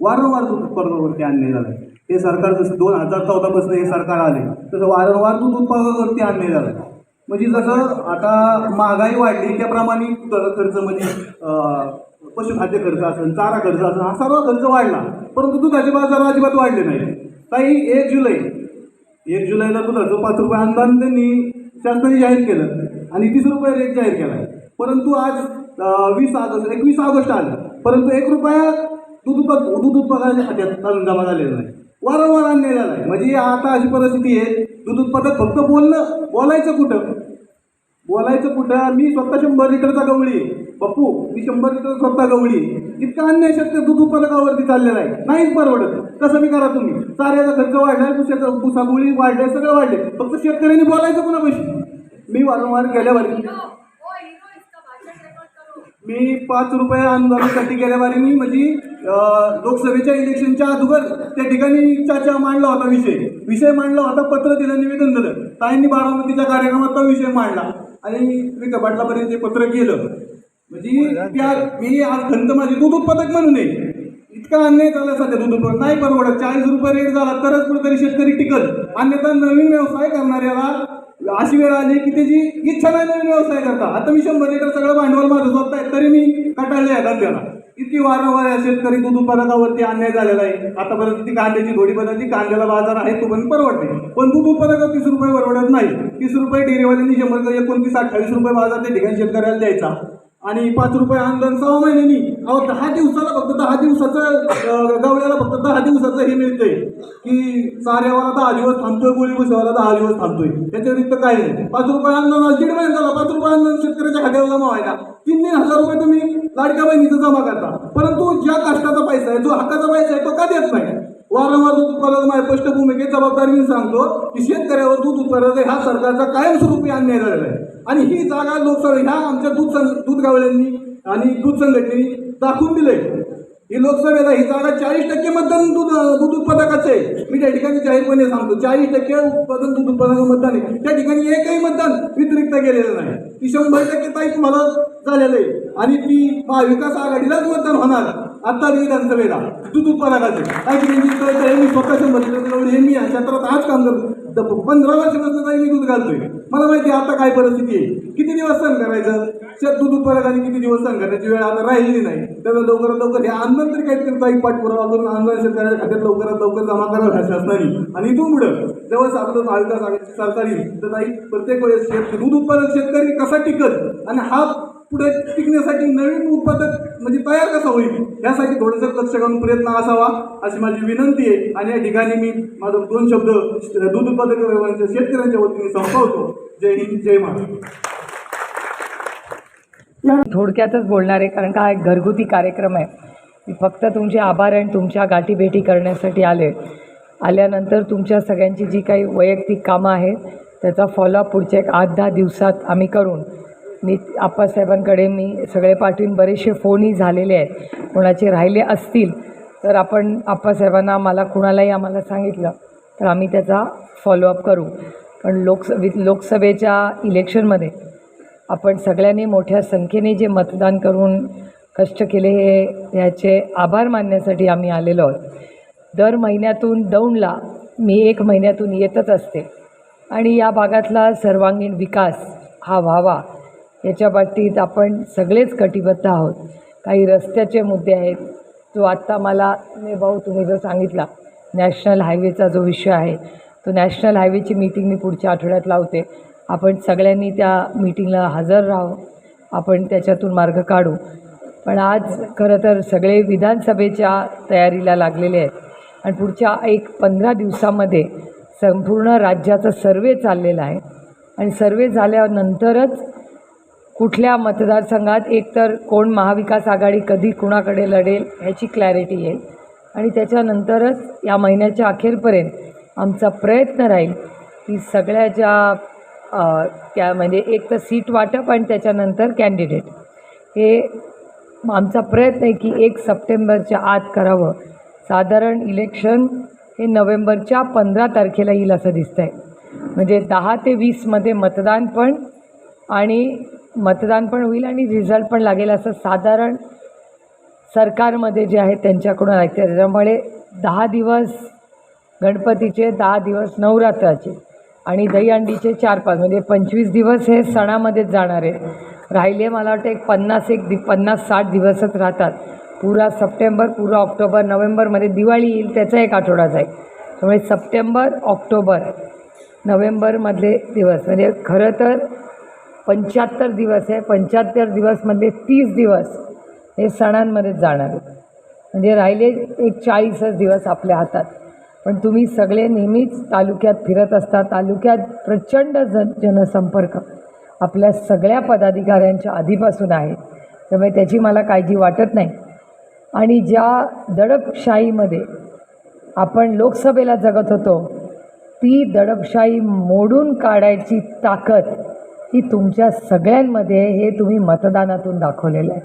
वारंवार दूध उत्पादकावरती आणले झालं. हे सरकार जसं दोन हजार चौदापासून हे सरकार आले तसं वारंवार दूध उत्पादकावरती आणले जातात म्हणजे जसं आता महागाई वाढली त्याप्रमाणे खर्च म्हणजे पशुखाद्य खर्च असेल चारा खर्च असेल हा सर्व खर्च वाढला. परंतु दुधाचे बाजार अजिबात वाढले नाही काही एक जुलै एक जुलैला दुधाचं पाच रुपये अनुदान त्यांनी शासनाने जाहीर केलं आणि तीस रुपये रेट जाहीर केला. आहे परंतु आज वीस ऑगस्ट एकवीस ऑगस्ट आलं. परंतु एक रुपया दूध उत्पाद दूध उत्पादनाच्या खात्यात अजून जमा झालेला नाही. वारंवार आणलेला नाही म्हणजे आता अशी परिस्थिती आहे दूध उत्पादक फक्त बोलणं बोलायचं कुठं? बोलायचं कुठं? मी स्वतः शंभर लिटरचा गवळी पप्पू मी शंभर लिटर स्वतः गवळी इतकं इतका अन्याय शक्य दूध उत्पादकावरती चाललेला आहे. नाहीच परवडत. कसं मी करा तुम्ही. चाऱ्याचा खर्च वाढलाय पुसाचा पुसागुळी वाढले सगळं वाढले. फक्त शेतकऱ्यांनी बोलायचं पुन्हा पैसे मी वारंवार गेल्या मी पाच रुपये आंदोलनासाठी गेल्या वारीनी म्हणजे लोकसभेच्या इलेक्शनच्या अगोदर त्या ठिकाणी चाचा मांडला होता विषय. विषय मांडला होता पत्र दिलं निवेदन दिलं. ताईंनी बारामतीच्या कार्यक्रमात तो विषय मांडला. आणि विका पाटलापर्यंत ते पत्र केलं. म्हणजे त्या मी आज खंत माझी दूध उत्पादक म्हणून आहे. इतका अन्याय झाला सध्या दूध उत्पादक नाही परवडत. चाळीस रुपये रेट झाला तरच कुठेतरी शेतकरी टिकल. अन्यथा नवीन व्यवसाय करणाऱ्याला अशी वेळ आली की त्याची इच्छा नाही नवीन व्यवसाय करता. आता मी शंभर लिटर सगळं भांडवल माझं स्वतः आहे तरी मी कटाळले आहे धंद्याला. इतकी वारंवार या शेतकरी दूध उत्पादकावरती अन्याय झालेला आहे. आतापर्यंत ती कांद्याची थोडी बदलली कांद्याला बाजार आहे तो पण परवडते. पण दूध उत्पादक तीस रुपये परवडत नाही. तीस रुपये डेअरीवाल्यांनी शंभर एकोणतीस अठ्ठावीस रुपये बाजार त्या ठिकाणी शेतकऱ्याला द्यायचा. आणि पाच रुपये आणलं सहा महिन्यांनी अहो दहा दिवसाला फक्त दहा दिवसाचं गवळ्याला फक्त दहा दिवसाचं हे मिळतंय. की चाऱ्यावाला दहा दिवस थांबतोय गोळी बसवाला दहा दिवस थांबतोय. त्याच्या व्यतिरिक्त काय नाही पाच रुपये आंदोलन दीड महिना झाला पाच रुपये आंदोलन शेतकऱ्याच्या खात्यावर जमा व्हायला. तीन तीन हजार रुपये तुम्ही लाडक्या बहिणीचं जमा करता. परंतु ज्या कष्टाचा पैसा आहे जो हक्काचा पैसा आहे तो का देत नाही? वारंवार दूध उत्पादक माझ्या स्पष्ट भूमिकेत जबाबदारीने सांगतो की शेतकऱ्यावर दूध उत्पादक हा सरकारचा कायमस्वरूपी अन्याय झालेला आहे. आणि ही जागा लोकसभा ह्या आमच्या दूध सं दूध गावड्यांनी आणि दूध संघटनेनी दाखवून दिले ही लोकसभेला ही जागा चाळीस टक्के मतदान दूध दूध उत्पादकाचं आहे. मी त्या ठिकाणी जाहीरपणे सांगतो चाळीस टक्के उत्पादन दूध उत्पादक मतदान आहे. त्या ठिकाणी एकही मतदान व्यतिरिक्त गेलेलं नाही. ती शंभर टक्के ताई तुम्हाला झालेलं आहे. आणि ती महाविकास आघाडीलाच मतदान होणार. आता विधानसभेला दूध उत्पादकाचे काही मी स्वतः शंभर हे मी या क्षेत्रात आज काम करतो. तर पंधरा वर्षापासून ताई मी दूध घालतोय. मला माहिती आता काय परिस्थिती आहे. किती दिवस सण करायचं? शेत दूध आणि किती दिवस सण करण्याची वेळ आता राहिलेली नाही. त्याचा लवकरात लवकर हे आंदोलन तरी काहीतरी ताई पाठपुरावा करून आंदोलन शेतकऱ्याच्या खात्यात लवकरात लवकर जमा करावं शासनाने आणि इथून पुढं जेव्हा आपलं महाविकास आघाडीची सरकार. येईल तर ताई प्रत्येक वेळेस शेत दूध उत्पादक शेतकरी कसा टिकत आणि हा पुढे टिकण्यासाठी नवीन उत्पादक म्हणजे तयार कसा होईल? यासाठी थोडंसं लक्ष घालून प्रयत्न असावा अशी माझी विनंती आहे. आणि या ठिकाणी मी माझं दोन शब्द दूध उत्पादक शेतकऱ्यांच्या वतीने संपवतो. जय हिंद जय महाराष्ट्र. थोडक्यातच बोलणार आहे कारण का हा एक घरगुती कार्यक्रम आहे. मी फक्त तुमचे आभार आणि तुमच्या गाठीभेटी करण्यासाठी आले. आल्यानंतर तुमच्या सगळ्यांची जी काही वैयक्तिक कामं आहेत त्याचा फॉलोअप पुढच्या एक आठ दहा दिवसात आम्ही करून नी आप्पासाहेबांकडे मी सगळे पाठवून बरेचसे फोनही झालेले आहेत. कोणाचे राहिले असतील तर आपण आप्पासाहेबांना मला कुणालाही आम्हाला सांगितलं तर आम्ही त्याचा फॉलोअप करू. पण लोकसभे लोकसभेच्या इलेक्शनमध्ये आपण सगळ्यांनी मोठ्या संख्येने जे मतदान करून कष्ट केले हे ह्याचे आभार मानण्यासाठी आम्ही आलेलो आहोत. दर महिन्यातून दौंडला मी एक महिन्यातून येतच असते. आणि या भागातला सर्वांगीण विकास हा व्हावा. याच्या बाबतीत आपण सगळेच कटिबद्ध आहोत. काही रस्त्याचे मुद्दे आहेत. जो आत्ता मला ने भाऊ तुम्ही जो सांगितला नॅशनल हायवेचा जो विषय आहे तो नॅशनल हायवेची मीटिंग मी पुढच्या आठवड्यात लावते. आपण सगळ्यांनी त्या मीटिंगला हजर राहू. आपण त्याच्यातून मार्ग काढू. पण आज खरं तर सगळे विधानसभेच्या तयारीला लागलेले आहेत. आणि पुढच्या एक पंधरा दिवसामध्ये संपूर्ण राज्याचा सर्वे चाललेला आहे. आणि सर्वे झाल्यानंतरच कुठल्या मतदारसंघात एकतर कोण महाविकास आघाडी कधी कुणाकडे लढेल ह्याची क्लॅरिटी येईल. आणि त्याच्यानंतरच या महिन्याच्या अखेरपर्यंत आमचा प्रयत्न राहील की सगळ्या ज्या त्या म्हणजे एक तर सीट वाटप आणि त्याच्यानंतर कॅन्डिडेट हे आमचा प्रयत्न आहे की एक सप्टेंबरच्या आत करावं. साधारण इलेक्शन हे नोव्हेंबरच्या पंधरा तारखेला येईल असं दिसतं आहे म्हणजे दहा ते वीसमध्ये मतदान पण आणि मतदान पण होईल आणि रिझल्ट पण लागेल असं साधारण सरकारमध्ये जे आहे त्यांच्याकडून ऐकते. त्यामुळे दहा दिवस गणपतीचे दहा दिवस नवरात्राचे आणि दहीहंडीचे चार पाच म्हणजे पंचवीस दिवस हे सणामध्येच जाणार आहे राहिले मला वाटतं एक पन्नास एक दि पन्नास साठ दिवसच राहतात. पुरा सप्टेंबर पुरा ऑक्टोबर नोव्हेंबरमध्ये दिवाळी येईल त्याचा एक आठवडा जाईल त्यामुळे सप्टेंबर ऑक्टोबर नोव्हेंबरमधले दिवस. म्हणजे खरं तर पंच्याहत्तर दिवस आहे. पंच्याहत्तर दिवसमधले तीस दिवस हे सणांमध्येच जाणार आहेत. म्हणजे राहिले एक चाळीसच दिवस आपल्या हातात. पण तुम्ही सगळे नेहमीच तालुक्यात फिरत असता. तालुक्यात प्रचंड जन जनसंपर्क आपल्या सगळ्या पदाधिकाऱ्यांच्या आधीपासून आहे. त्यामुळे त्याची मला काळजी वाटत नाही. आणि ज्या दडपशाहीमध्ये आपण लोकसभेला जगत होतो ती दडपशाही मोडून काढायची ताकद की तुमच्या सगळ्यांमध्ये हे तुम्ही मतदानातून दाखवलेलं आहे.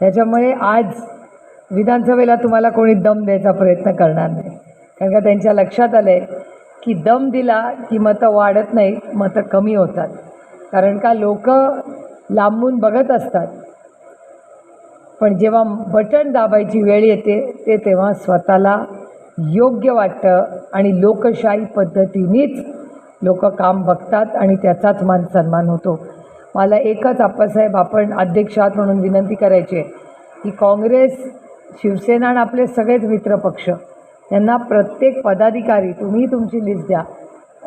त्याच्यामुळे आज विधानसभेला तुम्हाला कोणी दम द्यायचा प्रयत्न करणार नाही. कारण का त्यांच्या लक्षात आलं आहे की दम दिला की मतं वाढत नाही मतं कमी होतात. कारण का लोक लांबून बघत असतात. पण जेव्हा बटन दाबायची वेळ येते ते तेव्हा स्वतःला योग्य वाटतं आणि लोकशाही पद्धतीनेच लोक काम बघतात आणि त्याचाच मान सन्मान होतो. मला एकच आप्पासाहेब आपण अध्यक्ष आहात म्हणून विनंती करायची आहे की काँग्रेस शिवसेना आणि आपले सगळेच मित्रपक्ष यांना प्रत्येक पदाधिकारी तुम्ही तुमची लिस्ट द्या.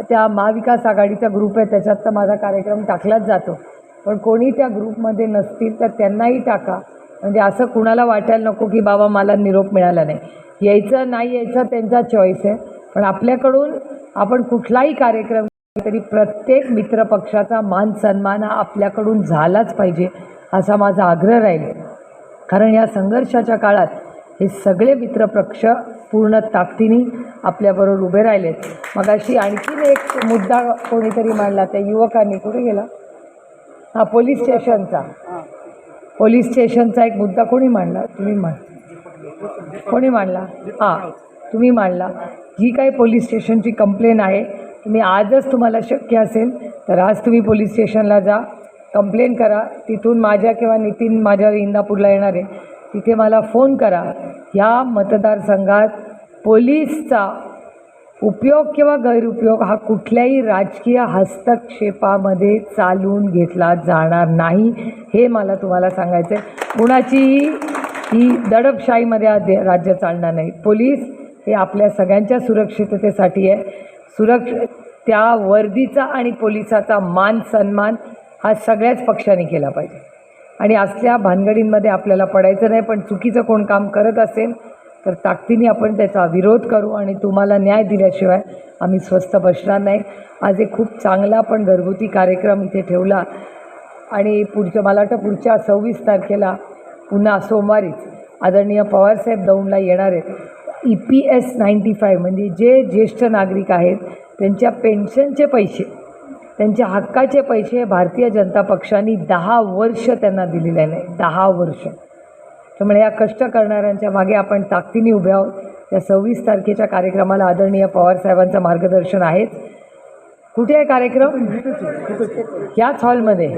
त्या महाविकास आघाडीचा ग्रुप आहे त्याच्यात तर माझा कार्यक्रम टाकलाच जातो. पण कोणी त्या ग्रुपमध्ये नसतील तर त्यांनाही टाका. म्हणजे असं कुणाला वाटायला नको की बाबा मला निरोप मिळाला नाही. यायचं नाही यायचं त्यांचा चॉईस आहे. पण आपल्याकडून आपण कुठलाही कार्यक्रम तरी प्रत्येक मित्रपक्षाचा मान सन्मान हा आपल्याकडून झालाच पाहिजे असा माझा आग्रह राहील. कारण या संघर्षाच्या काळात हे सगळे मित्रपक्ष पूर्ण ताकदीने आपल्याबरोबर उभे राहिलेत. मग अशी आणखीन एक मुद्दा कोणीतरी मांडला त्या युवकांनी. कुठे गेला? हा पोलीस स्टेशनचा. पोलीस स्टेशनचा एक मुद्दा कोणी मांडला? तुम्ही मांड. कोणी मांडला? हां. तुम्ही मांडला. जी काही पोलीस स्टेशनची कंप्लेन आहे? तुम्ही आजच तुम्हाला शक्य असेल तर आज तुम्ही पोलीस स्टेशनला जा. कंप्लेन करा. तिथून माझ्या किंवा नितीन माझ्या इंदापूरला येणार आहे. तिथे मला फोन करा. ह्या मतदारसंघात पोलीसचा उपयोग किंवा गैरउपयोग हा कुठल्याही राजकीय हस्तक्षेपामध्ये चालून घेतला जाणार नाही हे मला तुम्हाला सांगायचं आहे कुणाचीही ही दडपशाहीमध्ये राज्य चालणार नाही. पोलीस हे आपल्या सगळ्यांच्या सुरक्षिततेसाठी आहे. सुरक्ष त्या वर्दीचा आणि पोलिसाचा मान सन्मान हा सगळ्याच पक्षाने केला पाहिजे. आणि असल्या भानगडींमध्ये आपल्याला पडायचं नाही पण चुकीचं कोण काम करत असेल तर ताकदीने आपण त्याचा विरोध करू आणि तुम्हाला न्याय दिल्याशिवाय आम्ही स्वस्थ बसणार नाही. आज एक खूप चांगला पण घरगुती कार्यक्रम इथे ठेवला आणि पुढच्या मला वाटतं पुढच्या सव्वीस तारखेला पुन्हा सोमवारीच आदरणीय पवारसाहेब दौंडला येणार आहेत. E P S ninety five म्हणजे जे ज्येष्ठ नागरिक आहेत त्यांच्या पेन्शनचे पैसे त्यांच्या हक्काचे पैसे भारतीय जनता पक्षाने दहा वर्ष त्यांना दिलेले नाही दहा वर्ष. त्यामुळे या कष्ट करणाऱ्यांच्या मागे आपण ताकदीने उभे आहोत. त्या सव्वीस तारखेच्या कार्यक्रमाला आदरणीय पवारसाहेबांचं मार्गदर्शन आहेच. कुठे आहे कार्यक्रम? याच हॉलमध्ये.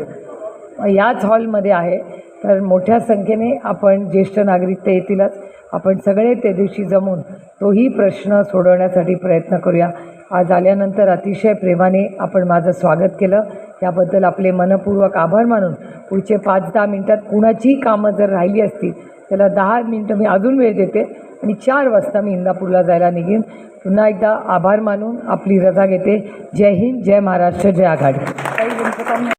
याच हॉलमध्ये आहे. तर मोठ्या संख्येने आपण ज्येष्ठ नागरिक ते येतीलच. आपण सगळे त्या दिवशी जमून तोही प्रश्न सोडवण्यासाठी प्रयत्न करूया. आज आल्यानंतर अतिशय प्रेमाने आपण माझं स्वागत केलं. याबद्दल आपले मनपूर्वक आभार मानून पुढचे पाच दहा मिनटात कुणाचीही कामं जर राहिली असतील त्याला दहा मिनटं मी अजून वेळ देते आणि चार वाजता मी इंदापूरला जायला निघेन. पुन्हा एकदा आभार मानून आपली रजा घेते. जय हिंद जय महाराष्ट्र जय आघाडी.